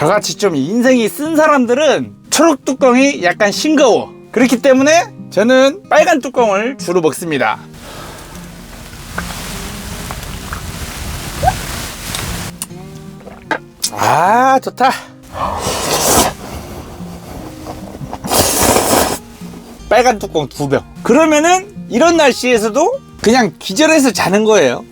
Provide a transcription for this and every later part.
저같이 좀 인생이 쓴 사람들은 초록 뚜껑이 약간 싱거워. 그렇기 때문에 저는 빨간 뚜껑을 주로 먹습니다. 아, 좋다. 빨간 뚜껑 두 병. 그러면은 이런 날씨에서도 그냥 기절해서 자는 거예요.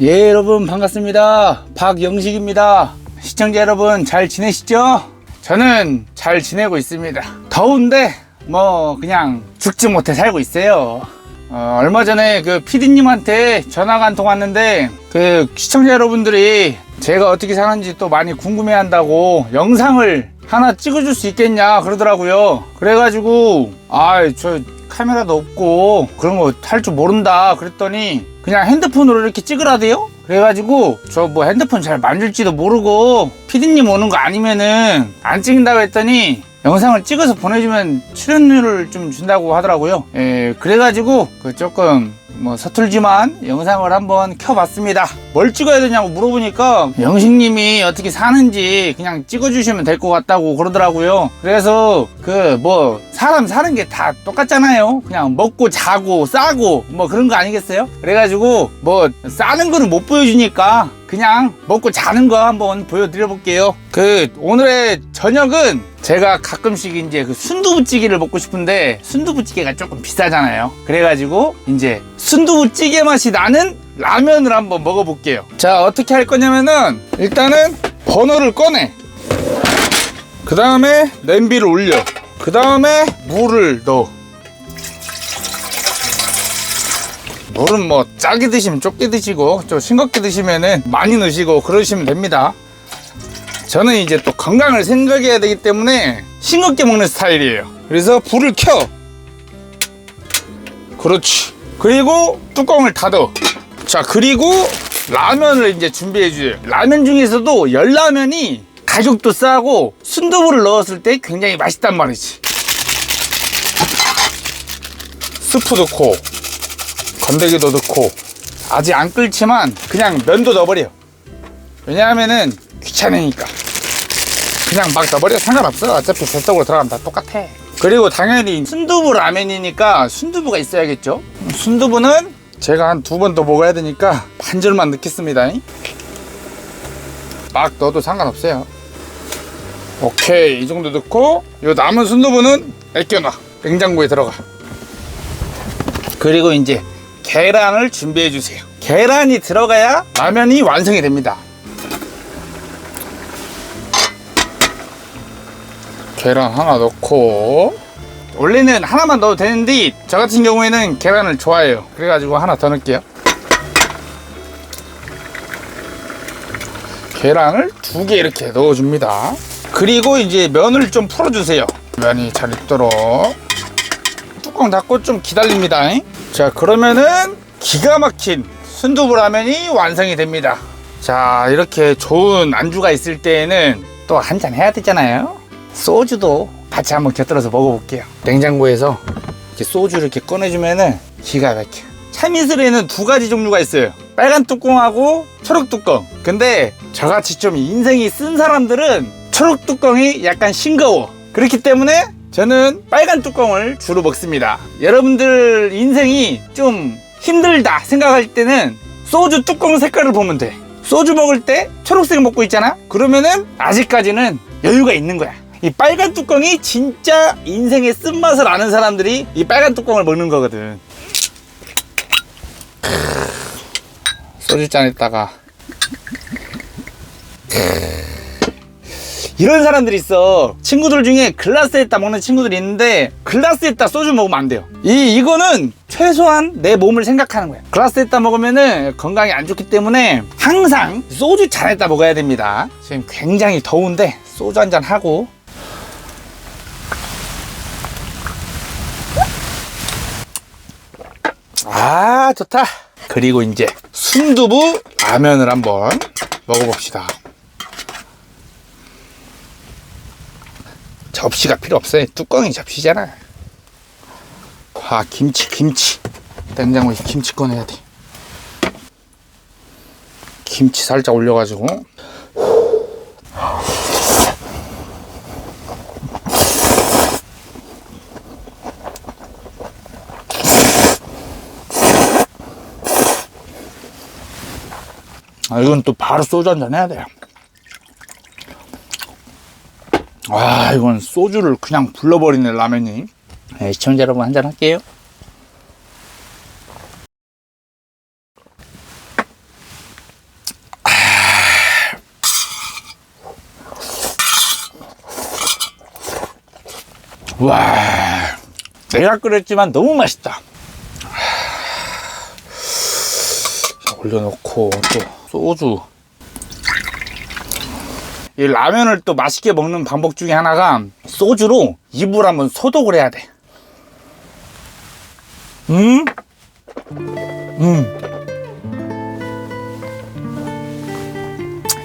예, 여러분 반갑습니다. 박영식입니다. 시청자 여러분 잘 지내시죠? 저는 잘 지내고 있습니다. 더운데 뭐 그냥 죽지 못해 살고 있어요. 어, 얼마 전에 그 PD님한테 전화가 한 통 왔는데 그 시청자 여러분들이 제가 어떻게 사는지 또 많이 궁금해 한다고 영상을 하나 찍어줄 수 있겠냐 그러더라고요. 그래가지고 아저 카메라도 없고 그런 거 할 줄 모른다 그랬더니 그냥 핸드폰으로 이렇게 찍으라대요. 그래가지고 저 뭐 핸드폰 잘 만질지도 모르고 PD님 오는 거 아니면은 안 찍는다고 했더니 영상을 찍어서 보내주면 출연료를 좀 준다고 하더라고요. 예, 그래가지고 그 조금 뭐 서툴지만 영상을 한번 켜봤습니다. 뭘 찍어야 되냐고 물어보니까 영식님이 어떻게 사는지 그냥 찍어주시면 될 것 같다고 그러더라고요. 그래서 그 뭐 사람 사는 게 다 똑같잖아요. 그냥 먹고 자고 싸고 뭐 그런 거 아니겠어요? 그래가지고 뭐 싸는 거는 못 보여주니까 그냥 먹고 자는 거 한번 보여드려 볼게요. 그 오늘의 저녁은 제가 가끔씩 이제 그 순두부찌개를 먹고 싶은데 순두부찌개가 조금 비싸잖아요. 그래가지고 이제 순두부찌개 맛이 나는 라면을 한번 먹어볼게요. 자 어떻게 할 거냐면은 일단은 버너를 꺼내. 그 다음에 냄비를 올려. 그 다음에 물을 넣어. 물은 뭐 짜게 드시면 좁게 드시고 좀 싱겁게 드시면은 많이 넣으시고 그러시면 됩니다. 저는 이제 또 건강을 생각해야 되기 때문에 싱겁게 먹는 스타일이에요. 그래서 불을 켜. 그렇지. 그리고 뚜껑을 닫아. 자, 그리고 라면을 이제 준비해 주세요. 라면 중에서도 열라면이 가격도 싸고 순두부를 넣었을 때 굉장히 맛있단 말이지. 스프 넣고 건더기도 넣고 아직 안 끓지만 그냥 면도 넣어버려. 왜냐하면은 귀찮으니까. 그냥 막 넣어버려 상관없어. 어차피 뱃속으로 들어가면 다 똑같아. 그리고 당연히 순두부 라면이니까 순두부가 있어야겠죠. 순두부는 제가 한 두 번 더 먹어야 되니까 반절만 넣겠습니다. 막 넣어도 상관없어요. 오케이 이 정도 넣고 요 남은 순두부는 애껴놔 냉장고에 들어가. 그리고 이제 계란을 준비해 주세요. 계란이 들어가야 라면이 완성이 됩니다. 계란 하나 넣고 원래는 하나만 넣어도 되는데 저 같은 경우에는 계란을 좋아해요. 그래가지고 하나 더 넣을게요. 계란을 두 개 이렇게 넣어줍니다. 그리고 이제 면을 좀 풀어주세요. 면이 잘 익도록 뚜껑 닫고 좀 기다립니다. 자 그러면은 기가 막힌 순두부 라면이 완성이 됩니다. 자 이렇게 좋은 안주가 있을 때에는 또 한 잔 해야 되잖아요. 소주도 같이 한번 곁들여서 먹어볼게요. 냉장고에서 이렇게 소주 이렇게 꺼내주면은 기가 막혀. 참이슬에는 두 가지 종류가 있어요. 빨간 뚜껑하고 초록 뚜껑. 근데 저같이 좀 인생이 쓴 사람들은 초록 뚜껑이 약간 싱거워. 그렇기 때문에 저는 빨간 뚜껑을 주로 먹습니다. 여러분들 인생이 좀 힘들다 생각할 때는 소주 뚜껑 색깔을 보면 돼. 소주 먹을 때 초록색 먹고 있잖아? 그러면은 아직까지는 여유가 있는 거야. 이 빨간 뚜껑이 진짜 인생의 쓴맛을 아는 사람들이 이 빨간 뚜껑을 먹는 거거든. 소주잔에다가 이런 사람들이 있어. 친구들 중에 글라스에다 먹는 친구들이 있는데 글라스에다 소주 먹으면 안 돼요. 이 이거는 최소한 내 몸을 생각하는 거야. 글라스에다 먹으면은 건강에 안 좋기 때문에 항상 소주 잔에다 먹어야 됩니다. 지금 굉장히 더운데 소주 한 잔 하고 아 좋다. 그리고 이제 순두부 라면을 한번 먹어봅시다. 접시가 필요 없어요. 뚜껑이 접시잖아. 아, 김치, 김치. 냉장고에 김치 꺼내야 돼. 김치 살짝 올려가지고 이건 또 바로 소주 한잔 해야 돼요. 아, 이건 소주를 그냥 불러버리네, 라면이. 네, 시청자 여러분 한잔 할게요. 와, 내가 끓였지만 너무 맛있다. 올려놓고 또 소주. 이 라면을 또 맛있게 먹는 방법 중에 하나가 소주로 입을 한번 소독을 해야 돼. 음? 음.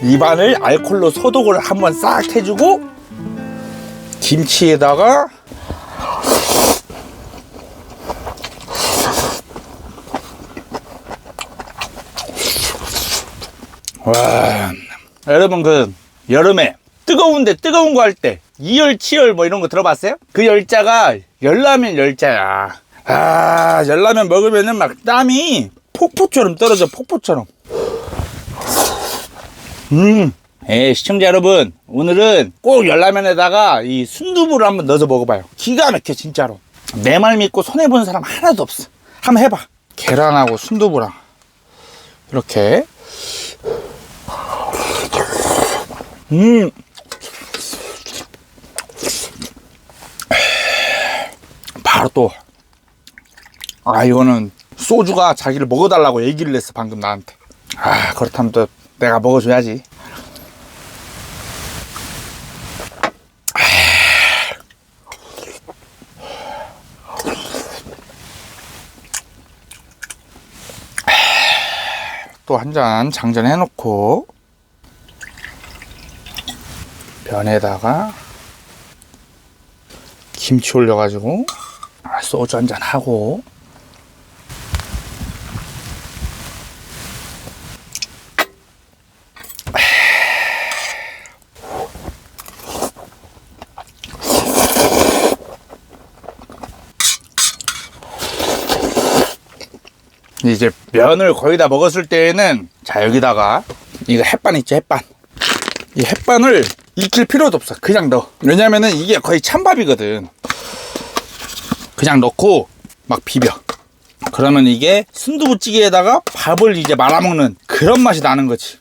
입안을 알콜로 소독을 한번 싹 해주고 김치에다가 와. 여러분 그 여름에 뜨거운데 뜨거운 거 할 때 이열 치열 뭐 이런 거 들어봤어요? 그 열자가 열라면 열자야. 아 열라면 먹으면은 막 땀이 폭포처럼 떨어져 폭포처럼. 음. 예, 시청자 여러분 오늘은 꼭 열라면에다가 이 순두부를 한번 넣어서 먹어봐요. 기가 막혀 진짜로. 내 말 믿고 손해본 사람 하나도 없어. 한번 해봐. 계란하고 순두부랑. 이렇게 음. 바로 또. 아, 이거는 소주가 자기를 먹어달라고 얘기를 했어, 방금 나한테. 아, 그렇다면 또 내가 먹어줘야지. 또 한 잔 장전해 놓고 변에다가 김치 올려가지고 아, 소주 한잔 하고. 이제 면을 거의 다 먹었을 때에는 자 여기다가 이거 햇반 있죠 햇반. 이 햇반을 익힐 필요도 없어. 그냥 넣어. 왜냐면은 이게 거의 찬밥이거든. 그냥 넣고 막 비벼. 그러면 이게 순두부찌개에다가 밥을 이제 말아먹는 그런 맛이 나는 거지.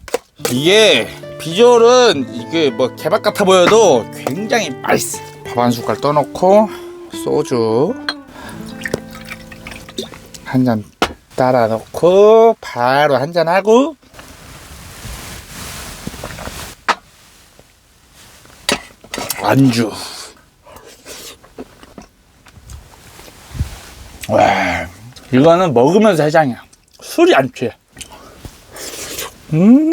이게 비주얼은 이게 뭐 개밥 같아 보여도 굉장히 맛있어. 밥 한 숟갈 떠놓고 소주 한 잔 따라 놓고 바로 한 잔 하고 안주. 와, 이거는 먹으면서 해장이야. 술이 안 취해. 음,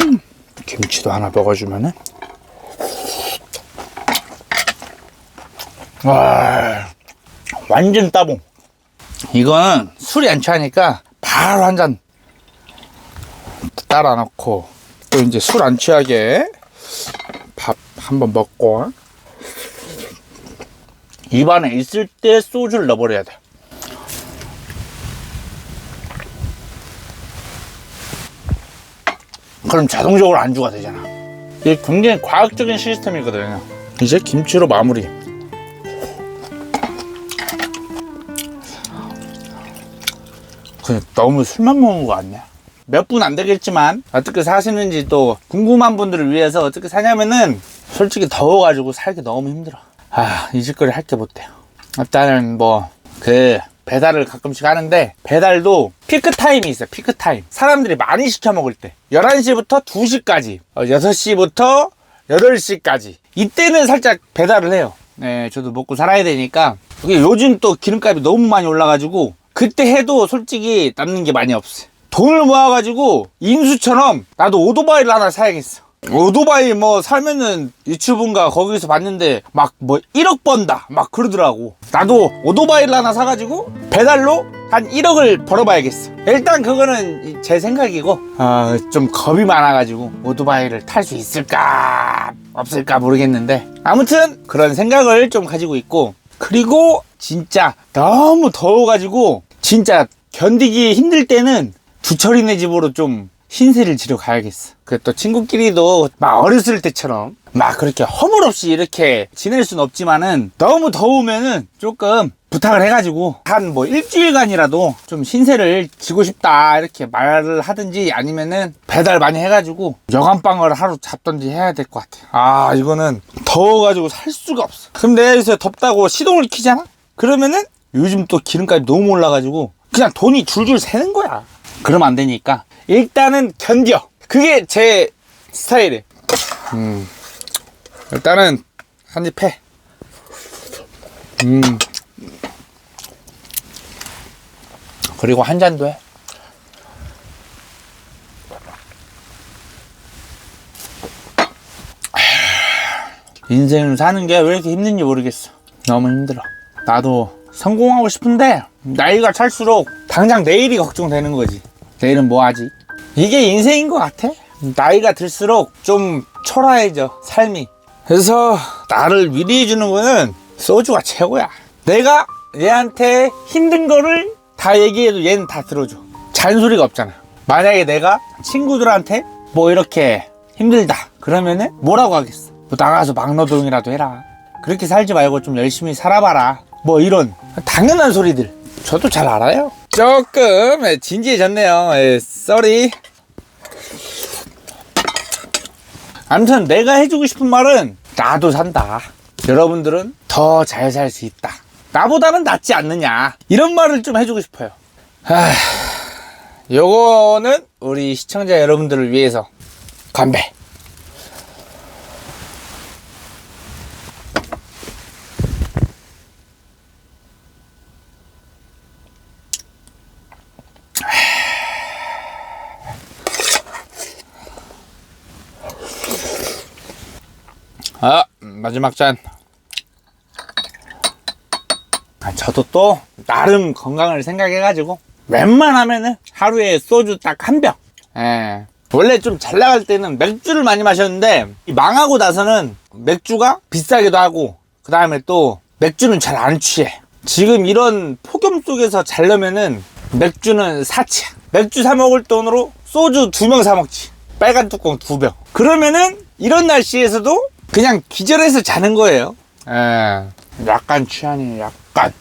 김치도 하나 먹어주면은. 와, 완전 따봉. 이거는 술이 안 취하니까 바로 한 잔 따라 놓고 또 이제 술 안 취하게 밥 한번 먹고 입안에 있을 때 소주를 넣어버려야 돼. 그럼 자동적으로 안주가 되잖아. 이게 굉장히 과학적인 시스템이거든요. 이제 김치로 마무리. 그 너무 술만 먹은 거 같냐? 몇분 안 되겠지만 어떻게 사시는지 또 궁금한 분들을 위해서 어떻게 사냐면은 솔직히 더워가지고 살기 너무 힘들어. 아, 이 짓거리 할 게 못해요. 일단은 뭐, 그, 배달을 가끔씩 하는데, 배달도 피크 타임이 있어요, 피크 타임. 사람들이 많이 시켜 먹을 때. 11시부터 2시까지, 6시부터 8시까지. 이때는 살짝 배달을 해요. 네, 저도 먹고 살아야 되니까. 이게 요즘 또 기름값이 너무 많이 올라가지고, 그때 해도 솔직히 남는 게 많이 없어요. 돈을 모아가지고, 인수처럼 나도 오토바이를 하나 사야겠어. 오토바이 뭐 살면은 유튜브인가 거기서 봤는데 막 뭐 1억 번다 막 그러더라고 나도 오토바이를 하나 사가지고 배달로 한 1억을 벌어봐야겠어. 일단 그거는 제 생각이고, 어, 좀 겁이 많아가지고 오토바이를 탈 수 있을까 없을까 모르겠는데 아무튼 그런 생각을 좀 가지고 있고 그리고 진짜 너무 더워가지고 진짜 견디기 힘들 때는 주철이네 집으로 좀 신세를 지러 가야겠어. 그 또 친구끼리도 막 어렸을 때처럼 막 그렇게 허물없이 이렇게 지낼 순 없지만은 너무 더우면은 조금 부탁을 해가지고 한 뭐 일주일간이라도 좀 신세를 지고 싶다 이렇게 말을 하든지 아니면은 배달 많이 해가지고 여간방을 하루 잡던지 해야 될 것 같아. 아 이거는 더워가지고 살 수가 없어. 그럼 내가 여기서 덥다고 시동을 키잖아? 그러면은 요즘 또 기름값이 너무 올라가지고 그냥 돈이 줄줄 새는 거야. 그러면 안 되니까 일단은 견뎌. 그게 제 스타일이에요. 음. 일단은 한입 해. 음. 그리고 한 잔도 해. 인생을 사는 게 왜 이렇게 힘든지 모르겠어. 너무 힘들어. 나도 성공하고 싶은데 나이가 찰수록 당장 내일이 걱정되는 거지. 내일은 뭐 하지? 이게 인생인 것 같아. 나이가 들수록 좀 초라해져 삶이. 그래서 나를 위로해 주는 거는 소주가 최고야. 내가 얘한테 힘든 거를 다 얘기해도 얘는 다 들어줘. 잔소리가 없잖아. 만약에 내가 친구들한테 뭐 이렇게 힘들다 그러면은 뭐라고 하겠어? 뭐 나가서 막노동이라도 해라. 그렇게 살지 말고 좀 열심히 살아봐라. 뭐 이런 당연한 소리들. 저도 잘 알아요. 조금 진지해졌네요. 에, 쏘리. 아무튼 내가 해주고 싶은 말은 나도 산다. 여러분들은 더 잘 살 수 있다. 나보다는 낫지 않느냐. 이런 말을 좀 해주고 싶어요. 하, 요거는 우리 시청자 여러분들을 위해서 건배. 아, 마지막 잔. 아, 저도 또 나름 건강을 생각해가지고 웬만하면은 하루에 소주 딱 한 병. 예. 원래 좀 잘 나갈 때는 맥주를 많이 마셨는데 이 망하고 나서는 맥주가 비싸기도 하고 그 다음에 또 맥주는 잘 안 취해. 지금 이런 폭염 속에서 자려면은 맥주는 사치야. 맥주 사 먹을 돈으로 소주 두 병 사 먹지. 빨간 뚜껑 두 병. 그러면은 이런 날씨에서도 그냥 기절해서 자는 거예요. 예. 약간 취하니 약간.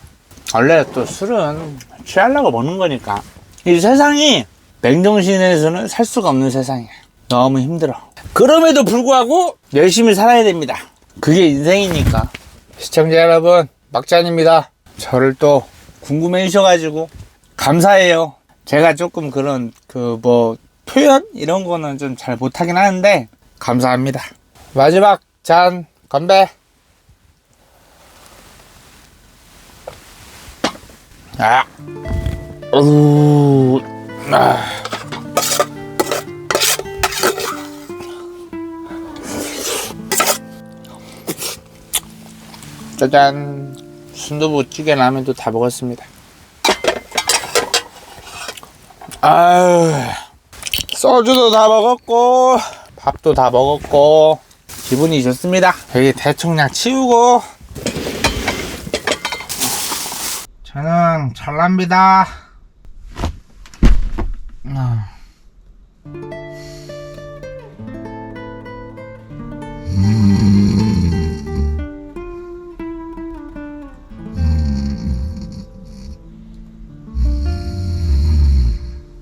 원래 또 술은 취하려고 먹는 거니까. 이 세상이 맨정신에서는 살 수가 없는 세상이야. 너무 힘들어. 그럼에도 불구하고 열심히 살아야 됩니다. 그게 인생이니까. 시청자 여러분, 막잔입니다. 저를 또 궁금해 주셔가지고 감사해요. 제가 조금 그런 그 뭐 표현 이런 거는 좀 잘 못하긴 하는데 감사합니다. 마지막 잔 건배. 아, 우, 아. 짜잔. 순두부 찌개 라면도 다 먹었습니다. 아유, 소주도 다 먹었고, 밥도 다 먹었고, 기분이 좋습니다. 여기 대충 그냥 치우고, 저는 잘납니다. 아. 음.